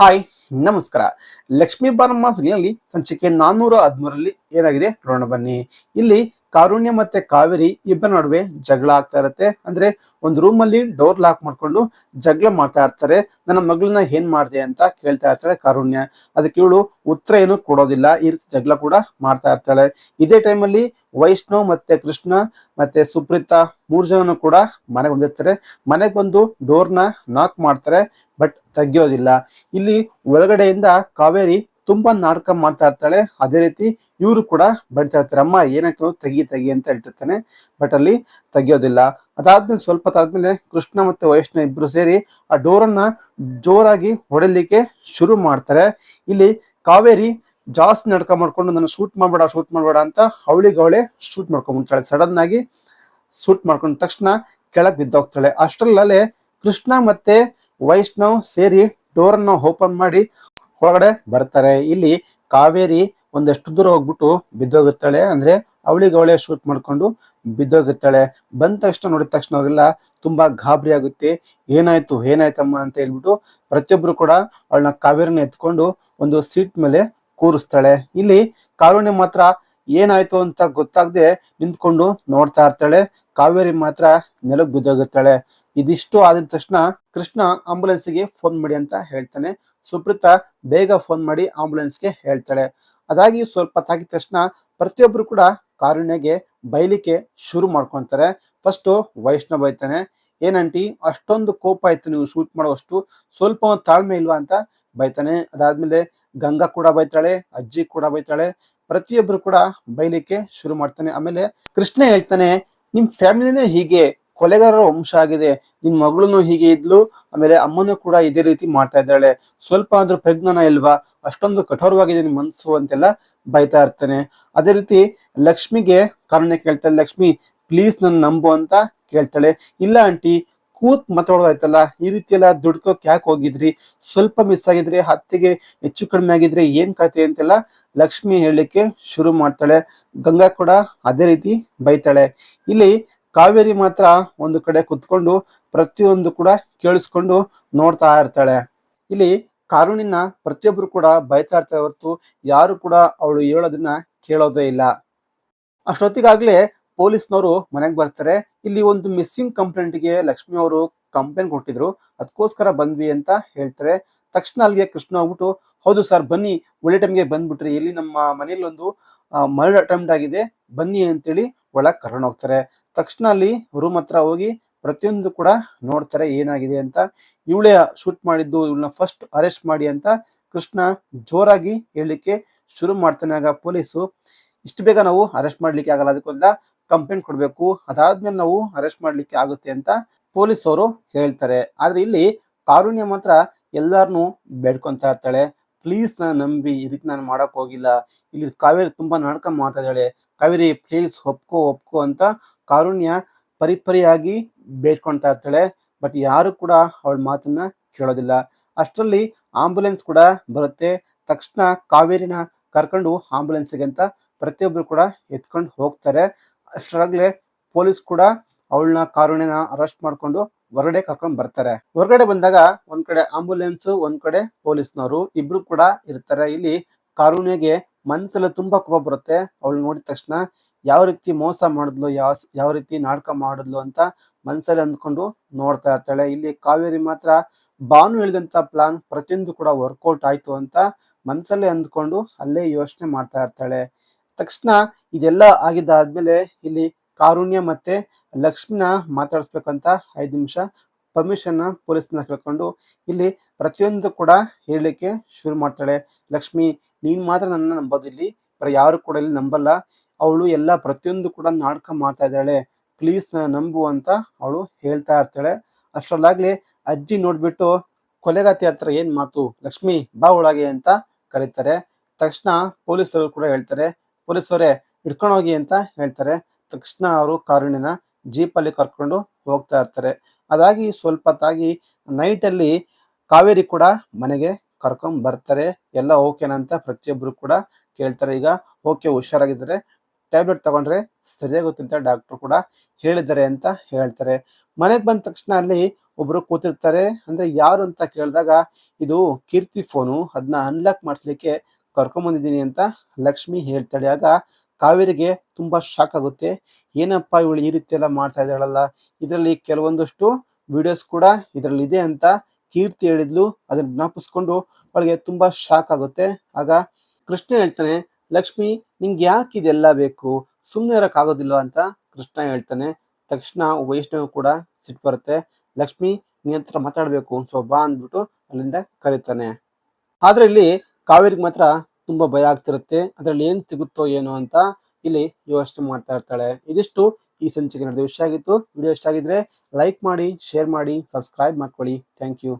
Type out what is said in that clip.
Hi ನಮಸ್ಕಾರ. ಲಕ್ಷ್ಮೀ ಬಾರಮ್ಮ ಸಿಗ್ನಲ್ಲಿ ಸಂಚಿಕೆ ನಾನ್ನೂರ ಹದಿಮೂರಲ್ಲಿ ಏನಾಗಿದೆ? ನೋಡೋಣ ಬನ್ನಿ. ಇಲ್ಲಿ ಕಾರುಣ್ಯ ಮತ್ತೆ ಕಾವೇರಿ ಇಬ್ಬರ ನಡುವೆ ಜಗಳ ಆಗ್ತಾ ಇರತ್ತೆ. ಅಂದ್ರೆ ಒಂದು ರೂಮ್ ಅಲ್ಲಿ ಡೋರ್ ಲಾಕ್ ಮಾಡ್ಕೊಂಡು ಜಗಳ ಮಾಡ್ತಾ ಇರ್ತಾರೆ. ನನ್ನ ಮಗಳನ್ನ ಏನ್ ಮಾಡಿದೆ ಅಂತ ಕೇಳ್ತಾ ಇರ್ತಾಳೆ ಕಾರುಣ್ಯ. ಅದಕ್ಕೆ ಇವಳು ಉತ್ತರ ಏನು ಕೊಡೋದಿಲ್ಲ. ಈ ರೀತಿ ಜಗಳ ಕೂಡ ಮಾಡ್ತಾ ಇರ್ತಾಳೆ. ಇದೇ ಟೈಮಲ್ಲಿ ವೈಷ್ಣವ್ ಮತ್ತೆ ಕೃಷ್ಣ ಮತ್ತೆ ಸುಪ್ರೀತಾ ಮೂರ್ ಜನ ಕೂಡ ಮನೆಗೆ ಬಂದಿರ್ತಾರೆ. ಮನೆಗೆ ಬಂದು ಡೋರ್ನ ನಾಕ್ ಮಾಡ್ತಾರೆ ಬಟ್ ತೆಗಿಯೋದಿಲ್ಲ. ಇಲ್ಲಿ ಒಳಗಡೆಯಿಂದ ಕಾವೇರಿ ತುಂಬಾ ನಾಟಕ ಮಾಡ್ತಾ ಇರ್ತಾಳೆ. ಅದೇ ರೀತಿ ಇವರು ಕೂಡ ಬಡಿತಾ ಇರ್ತಾರೆ, ಅಮ್ಮ, ಏನಾಯ್ತು? ತೆಗಿ ತೆಗಿ ಅಂತ ಹೇಳ್ತಿರ್ತಾನೆ, ಬಟ್ ಅಲ್ಲಿ ತೆಗಿಯೋದಿಲ್ಲ. ಅದಾದ್ಮೇಲೆ ಸ್ವಲ್ಪ ಹೊತ್ತಾದ್ಮೇಲೆ ಕೃಷ್ಣ ಮತ್ತೆ ವೈಷ್ಣವ ಇಬ್ರು ಸೇರಿ ಆ ಡೋರನ್ನ ಜೋರಾಗಿ ಹೊಡಲಿಕ್ಕೆ ಶುರು ಮಾಡ್ತಾರೆ. ಇಲ್ಲಿ ಕಾವೇರಿ ಜಾಸ್ತಿ ನಾಟಕ ಮಾಡ್ಕೊಂಡು, ನನ್ನ ಶೂಟ್ ಮಾಡ್ಬೇಡ ಶೂಟ್ ಮಾಡ್ಬೇಡ ಅಂತ ಅವಳಿಗೆ ಅವಳೆ ಶೂಟ್ ಮಾಡ್ಕೊಂಡ್ಬಿಡ್ತಾಳೆ ಸಡನ್ ಆಗಿ ಶೂಟ್ ಮಾಡ್ಕೊಂಡ ತಕ್ಷಣ ಕೆಳಗೆ ಬಿದ್ದೋಗ್ತಾಳೆ. ಅಷ್ಟರಲ್ಲೇ ಕೃಷ್ಣ ಮತ್ತೆ ವೈಷ್ಣವ್ ಸೇರಿ ಡೋರ್ ಅನ್ನ ಓಪನ್ ಮಾಡಿ ಒಳಗಡೆ ಬರ್ತಾರೆ. ಇಲ್ಲಿ ಕಾವೇರಿ ಒಂದಷ್ಟು ದೂರ ಹೋಗ್ಬಿಟ್ಟು ಬಿದ್ದೋಗಿರ್ತಾಳೆ ಅಂದ್ರೆ ಅವಳಿಗೆ ಅವಳೆ ಶೂಟ್ ಮಾಡ್ಕೊಂಡು ಬಿದ್ದೋಗಿರ್ತಾಳೆ ಬಂದ ತಕ್ಷಣ ನೋಡಿದ ತಕ್ಷಣ ಅವರೆಲ್ಲ ತುಂಬಾ ಗಾಬರಿ ಆಗುತ್ತೆ. ಏನಾಯ್ತು, ಏನಾಯ್ತಮ್ಮ ಅಂತ ಹೇಳ್ಬಿಟ್ಟು ಪ್ರತಿಯೊಬ್ರು ಕೂಡ ಅವಳನ್ನ ಕಾವೇರಿನ ಎತ್ಕೊಂಡು ಒಂದು ಸೀಟ್ ಮೇಲೆ ಕೂರಿಸ್ತಾಳೆ. ಇಲ್ಲಿ ಕಾರುಣ್ಯ ಮಾತ್ರ ಏನಾಯ್ತು ಅಂತ ಗೊತ್ತಾಗದೆ ನಿಂತ್ಕೊಂಡು ನೋಡ್ತಾ ಇರ್ತಾಳೆ. ಕಾವೇರಿ ಮಾತ್ರ ನೆಲಕ್ಕೆ ಬಿದ್ದೋಗಿರ್ತಾಳೆ ಇದಿಷ್ಟು ಆದ ತಕ್ಷಣ ಕೃಷ್ಣ ಆಂಬುಲೆನ್ಸ್ಗೆ ಫೋನ್ ಮಾಡಿ ಅಂತ ಹೇಳ್ತಾನೆ. ಸುಪ್ರೀತಾ ಬೇಗ ಫೋನ್ ಮಾಡಿ ಆಂಬುಲೆನ್ಸ್ಗೆ ಹೇಳ್ತಾಳೆ. ಅದಾಗಿ ಸ್ವಲ್ಪ ತಾಗಿದ ತಕ್ಷಣ ಪ್ರತಿಯೊಬ್ಬರು ಕೂಡ ಕಾರುಣ್ಯಗೆ ಬೈಲಿಕ್ಕೆ ಶುರು ಮಾಡ್ಕೊಂತಾರೆ. ಫಸ್ಟ್ ವೈಷ್ಣವ್ ಬೈತಾನೆ ಏನಂಟಿ ಅಷ್ಟೊಂದು ಕೋಪ ಆಯ್ತು ನೀವು ಶೂಟ್ ಮಾಡೋವಷ್ಟು ಸ್ವಲ್ಪ ತಾಳ್ಮೆ ಇಲ್ವಾ? ಅಂತ ಬೈತಾನೆ. ಅದಾದ್ಮೇಲೆ ಗಂಗಾ ಕೂಡ ಬೈತಾಳೆ, ಅಜ್ಜಿ ಕೂಡ ಬೈತಾಳೆ. ಪ್ರತಿಯೊಬ್ಬರು ಕೂಡ ಬೈಲಿಕ್ಕೆ ಶುರು ಮಾಡ್ತಾನೆ. ಆಮೇಲೆ ಕೃಷ್ಣ ಹೇಳ್ತಾನೆ, ನಿಮ್ ಫ್ಯಾಮಿಲಿನೇ ಹೀಗೆ. ಕೊಲೆಗಾರರ ವಂಶ ಆಗಿದೆ, ನಿನ್ ಮಗಳನ್ನು ಹೀಗೆ ಇದ್ಲು, ಆಮೇಲೆ ಅಮ್ಮನೂ ಕೂಡ ಇದೇ ರೀತಿ ಮಾಡ್ತಾ ಇದ್ದಾಳೆ. ಸ್ವಲ್ಪ ಆದ್ರೂ ಪ್ರಜ್ಞಾನ ಇಲ್ವಾ? ಅಷ್ಟೊಂದು ಕಠೋರವಾಗಿದೆ ನಿಮ್ ಮನ್ಸು ಅಂತೆಲ್ಲ ಬೈತಾ ಇರ್ತಾನೆ. ಅದೇ ರೀತಿ ಲಕ್ಷ್ಮಿಗೆ ಕಾರಣ ಕೇಳ್ತಾಳೆ, ಲಕ್ಷ್ಮಿ ಪ್ಲೀಸ್ ನನ್ನ ನಂಬು ಅಂತ ಕೇಳ್ತಾಳೆ. ಇಲ್ಲ ಆಂಟಿ, ಕೂತ್ ಮಾತಾಡೋದಾಯ್ತಲ್ಲ, ಈ ರೀತಿ ಎಲ್ಲ ದುಡ್ಕೋಕ್ ಯಾಕೆ ಹೋಗಿದ್ರಿ? ಸ್ವಲ್ಪ ಮಿಸ್ ಆಗಿದ್ರೆ, ಹತ್ತಿಗೆ ಹೆಚ್ಚು ಕಡಿಮೆ ಆಗಿದ್ರೆ ಏನ್ ಕತೆ? ಅಂತೆಲ್ಲ ಲಕ್ಷ್ಮಿ ಹೇಳಲಿಕ್ಕೆ ಶುರು ಮಾಡ್ತಾಳೆ. ಗಂಗಾ ಕೂಡ ಅದೇ ರೀತಿ ಬೈತಾಳೆ. ಇಲ್ಲಿ ಕಾವೇರಿ ಮಾತ್ರ ಒಂದು ಕಡೆ ಕುತ್ಕೊಂಡು ಪ್ರತಿಯೊಂದು ಕೂಡ ಕೇಳಿಸ್ಕೊಂಡು ನೋಡ್ತಾ ಇರ್ತಾಳೆ. ಇಲ್ಲಿ ಕಾರುಣಿನ ಪ್ರತಿಯೊಬ್ರು ಕೂಡ ಬೈತಾ ಇರ್ತಾರೆ ಹೊರತು ಯಾರು ಕೂಡ ಅವಳು ಹೇಳೋದನ್ನ ಕೇಳೋದೇ ಇಲ್ಲ. ಅಷ್ಟೊತ್ತಿಗಾಗ್ಲೇ ಪೊಲೀಸ್ನವರು ಮನೆಗೆ ಬರ್ತಾರೆ. ಇಲ್ಲಿ ಒಂದು ಮಿಸ್ಸಿಂಗ್ ಕಂಪ್ಲೇಂಟ್ಗೆ ಲಕ್ಷ್ಮಿ ಅವರು ಕಂಪ್ಲೇಂಟ್ ಕೊಟ್ಟಿದ್ರು. ಅದಕ್ಕೋಸ್ಕರ ಬಂದ್ವಿ ಅಂತ ಹೇಳ್ತಾರೆ. ತಕ್ಷಣ ಅಲ್ಲಿಗೆ ಕೃಷ್ಣ ಹೋಗ್ಬಿಟ್ಟು, ಹೌದು ಸರ್, ಬನ್ನಿ. ಒಳ್ಳೆ ಟೈಮ್ಗೆ ಬಂದ್ಬಿಟ್ರಿ. ಇಲ್ಲಿ ನಮ್ಮ ಮನೆಯಲ್ಲೊಂದು ಮರ್ಡರ್ ಅಟೆಂಪ್ಟ್ ಆಗಿದೆ. ಬನ್ನಿ ಅಂತೇಳಿ ಒಳಗೆ ಕರ್ಕೊಂಡು ಹೋಗ್ತಾರೆ. ತಕ್ಷಣ ಅಲ್ಲಿ ರೂಮ್ ಹತ್ರ ಹೋಗಿ ಪ್ರತಿಯೊಂದು ಕೂಡ ನೋಡ್ತಾರೆ ಏನಾಗಿದೆ ಅಂತ. ಇವಳೇ ಶೂಟ್ ಮಾಡಿದ್ದು, ಇವಳನ್ನ ಫಸ್ಟ್ ಅರೆಸ್ಟ್ ಮಾಡಿ ಅಂತ ಕೃಷ್ಣ ಜೋರಾಗಿ ಹೇಳಲಿಕ್ಕೆ ಶುರು ಮಾಡ್ತಾನೆ ಆಗ ಪೊಲೀಸು. ಇಷ್ಟು ಬೇಗ ನಾವು ಅರೆಸ್ಟ್ ಮಾಡ್ಲಿಕ್ಕೆ ಆಗಲ್ಲ ಅದಕ್ಕೊಂದ ಕಂಪ್ಲೇಂಟ್ ಕೊಡಬೇಕು. ಅದಾದ್ಮೇಲೆ ನಾವು ಅರೆಸ್ಟ್ ಮಾಡ್ಲಿಕ್ಕೆ ಆಗುತ್ತೆ ಅಂತ ಪೊಲೀಸ್ ಅವರು ಹೇಳ್ತಾರೆ. ಆದ್ರೆ ಇಲ್ಲಿ ಕಾರುಣ್ಯ ಮಾತ್ರ ಎಲ್ಲಾರನು ಬೇಡ್ಕೊಂತ ಇರ್ತಾಳೆ. ಪ್ಲೀಸ್ ನಾನು ನಂಬಿ ಇದಕ್ಕೆ ನಾನು ಮಾಡಕ್ ಹೋಗಿಲ್ಲ. ಇಲ್ಲಿ ಕಾವೇರಿ ತುಂಬಾ ನಾಟಕ ಮಾಡ್ತಾ ಇದ್ದಾಳೆ. ಕಾವೇರಿ ಪ್ಲೀಸ್ ಒಪ್ಕೋ ಒಪ್ಕೋ ಅಂತ ಕಾರುಣ್ಯ ಪರಿಪರಿಯಾಗಿ ಬೇಡ್ಕೊಳ್ತಾ ಇರ್ತಾಳೆ ಬಟ್ ಯಾರು ಕೂಡ ಅವಳ ಮಾತನ್ನ ಕೇಳೋದಿಲ್ಲ. ಅಷ್ಟರಲ್ಲಿ ಆಂಬುಲೆನ್ಸ್ ಕೂಡ ಬರುತ್ತೆ. ತಕ್ಷಣ ಕಾವೇರಿನ ಕರ್ಕೊಂಡು ಆಂಬುಲೆನ್ಸ್ಗೆ ಅಂತ ಪ್ರತಿಯೊಬ್ಬರು ಕೂಡ ಎತ್ಕೊಂಡು ಹೋಗ್ತಾರೆ. ಅಷ್ಟರಾಗ್ಲೇ ಪೊಲೀಸ್ ಕೂಡ ಅವಳನ್ನ ಕಾರುಣ್ಯನ ಅರೆಸ್ಟ್ ಮಾಡ್ಕೊಂಡು ಹೊರಗಡೆ ಕರ್ಕೊಂಡ್ ಬರ್ತಾರೆ. ಹೊರಗಡೆ ಬಂದಾಗ ಒಂದ್ ಕಡೆ ಆಂಬುಲೆನ್ಸ್ ಒಂದ್ ಕಡೆ ಪೊಲೀಸ್ನವರು ಇಬ್ರು ಕೂಡ ಇರ್ತಾರೆ. ಇಲ್ಲಿ ಕಾರುಣ್ಯಗೆ ಮನ್ಸಲ್ಲಿ ತುಂಬಾ ಕೋಪ ಬರುತ್ತೆ. ಅವಳು ನೋಡಿದ ತಕ್ಷಣ ಯಾವ ರೀತಿ ಮೋಸ ಮಾಡಿದ್ಲು, ಯಾವ ಯಾವ ರೀತಿ ನಾಟಕ ಮಾಡಿದ್ಲು ಅಂತ ಮನ್ಸಲ್ಲಿ ಅಂದ್ಕೊಂಡು ನೋಡ್ತಾ ಇರ್ತಾಳೆ. ಇಲ್ಲಿ ಕಾವೇರಿ ಮಾತ್ರ ಬಾನು ಹೇಳಿದಂತ ಪ್ಲಾನ್ ಪ್ರತಿಯೊಂದು ಕೂಡ ವರ್ಕೌಟ್ ಆಯ್ತು ಅಂತ ಮನ್ಸಲ್ಲೇ ಅಂದ್ಕೊಂಡು ಅಲ್ಲೇ ಯೋಚನೆ ಮಾಡ್ತಾ ಇರ್ತಾಳೆ. ತಕ್ಷಣ ಇದೆಲ್ಲ ಆಗಿದ್ದಾದ್ಮೇಲೆ ಇಲ್ಲಿ ಕಾರುಣ್ಯ ಮತ್ತೆ ಲಕ್ಷ್ಮಿನ ಮಾತಾಡಿಸ್ಬೇಕಂತ ಐದು ನಿಮಿಷ ಪರ್ಮಿಷನ್ ಪೊಲೀಸ್ನ ಕೇಳ್ಕೊಂಡು ಇಲ್ಲಿ ಪ್ರತಿಯೊಂದು ಕೂಡ ಹೇಳಲಿಕ್ಕೆ ಶುರು ಮಾಡ್ತಾಳೆ. ಲಕ್ಷ್ಮಿ ನೀನ್ ಮಾತ್ರ ನನ್ನ ನಂಬೋದು ಇಲ್ಲಿ. ಬರೀ ಯಾರು ಕೂಡ ಇಲ್ಲಿ ನಂಬಲ್ಲ. ಅವಳು ಎಲ್ಲ ಪ್ರತಿಯೊಂದು ಕೂಡ ನಾಟಕ ಮಾಡ್ತಾ ಇದ್ದಾಳೆ. ಪ್ಲೀಸ್ ನಂಬು ಅಂತ ಅವಳು ಹೇಳ್ತಾ ಇರ್ತಾಳೆ. ಅಷ್ಟರಲ್ಲಾಗ್ಲಿ ಅಜ್ಜಿ ನೋಡ್ಬಿಟ್ಟು ಕೊಲೆಗಾತಿ ಹತ್ರ ಏನ್ ಮಾತು? ಲಕ್ಷ್ಮಿ ಬಾ ಒಳಗೆ ಅಂತ ಕರೀತಾರೆ. ತಕ್ಷಣ ಪೊಲೀಸರು ಕೂಡ ಹೇಳ್ತಾರೆ. ಪೊಲೀಸರೇ ಹಿಡ್ಕೊಂಡೋಗಿ ಅಂತ ಹೇಳ್ತಾರೆ. ತಕ್ಷಣ ಅವರು ಕಾರುಣ್ಯನ ಜೀಪಲ್ಲಿ ಕರ್ಕೊಂಡು ಹೋಗ್ತಾ ಇರ್ತಾರೆ. ಅದಾಗಿ ಸ್ವಲ್ಪ ತಾಗಿ ನೈಟ್ ಅಲ್ಲಿ ಕಾವೇರಿ ಕೂಡ ಮನೆಗೆ ಕರ್ಕೊಂಡ್ ಬರ್ತಾರೆ, ಎಲ್ಲ ಓಕೆನಾ ಅಂತ ಪ್ರತಿಯೊಬ್ರು ಕೂಡ ಕೇಳ್ತಾರೆ. ಈಗ ಓಕೆ ಹುಷಾರಾಗಿದ್ದಾರೆ ಟ್ಯಾಬ್ಲೆಟ್ ತಗೊಂಡ್ರೆ ಸರಿಯಾಗಿ ಅಂತ ಡಾಕ್ಟರ್ ಕೂಡ ಹೇಳಿದ್ದಾರೆ ಅಂತ ಹೇಳ್ತಾರೆ. ಮನೆಗೆ ಬಂದ ತಕ್ಷಣ ಅಲ್ಲಿ ಒಬ್ರು ಕೂತಿರ್ತಾರೆ, ಅಂದ್ರೆ ಯಾರು ಅಂತ ಕೇಳಿದಾಗ ಇದು ಕೀರ್ತಿ ಫೋನು ಅದನ್ನ ಅನ್ಲಾಕ್ ಮಾಡಿಸ್ಲಿಕ್ಕೆ ಕರ್ಕೊಂಬಂದಿದ್ದೀನಿ ಅಂತ ಲಕ್ಷ್ಮಿ ಹೇಳ್ತಾಳೆ. ಆಗ ಕಾವೇರಿಗೆ ತುಂಬಾ ಶಾಕ್ ಆಗುತ್ತೆ. ಏನಪ್ಪಾ ಇವಳು ಈ ರೀತಿ ಎಲ್ಲ ಮಾಡ್ತಾ ಇದ್ದಾಳಲ್ಲ, ಇದರಲ್ಲಿ ಕೆಲವೊಂದಷ್ಟು ವಿಡಿಯೋಸ್ ಕೂಡ ಇದರಲ್ಲಿ ಇದೆ ಅಂತ ಕೀರ್ತಿ ಹೇಳಿದ್ಲು, ಅದನ್ನ ಜ್ಞಾಪಿಸ್ಕೊಂಡು ಅವಳಿಗೆ ತುಂಬಾ ಶಾಕ್ ಆಗುತ್ತೆ. ಆಗ ಕೃಷ್ಣ ಹೇಳ್ತಾನೆ, ಲಕ್ಷ್ಮಿ, ನಿಂಗೆ ಯಾಕೆ ಇದೆಲ್ಲ ಬೇಕು? ಸುಮ್ಮನೆ ಇರೋಕ್ಕಾಗೋದಿಲ್ಲ ಅಂತ ಕೃಷ್ಣ ಹೇಳ್ತಾನೆ. ತಕ್ಷಣ ವೈಷ್ಣವ್ ಕೂಡ ಸಿಟ್ಟು ಬರುತ್ತೆ. ಲಕ್ಷ್ಮಿ ನೀ ಹತ್ರ ಮಾತಾಡ್ಬೇಕು, ಸೊ ಬಾ ಅಂದ್ಬಿಟ್ಟು ಅಲ್ಲಿಂದ ಕರೀತಾನೆ. ಆದ್ರೆ ಇಲ್ಲಿ ಕಾವೇರಿಗೆ ಮಾತ್ರ ತುಂಬಾ ಭಯ ಆಗ್ತಿರುತ್ತೆ. ಅದರಲ್ಲಿ ಏನ್ ಸಿಗುತ್ತೋ ಏನೋ ಅಂತ ಇಲ್ಲಿ ಯೋಚನೆ ಮಾಡ್ತಾ ಇರ್ತಾಳೆ. ಇದಿಷ್ಟು ಈ ಸಂಚಿಕೆ ನಡೆದು ಇಷ್ಟ ಆಗಿತ್ತು. ವಿಡಿಯೋ ಇಷ್ಟ ಆಗಿದ್ರೆ ಲೈಕ್ ಮಾಡಿ ಶೇರ್ ಮಾಡಿ ಸಬ್ಸ್ಕ್ರೈಬ್ ಮಾಡ್ಕೊಳ್ಳಿ. Thank you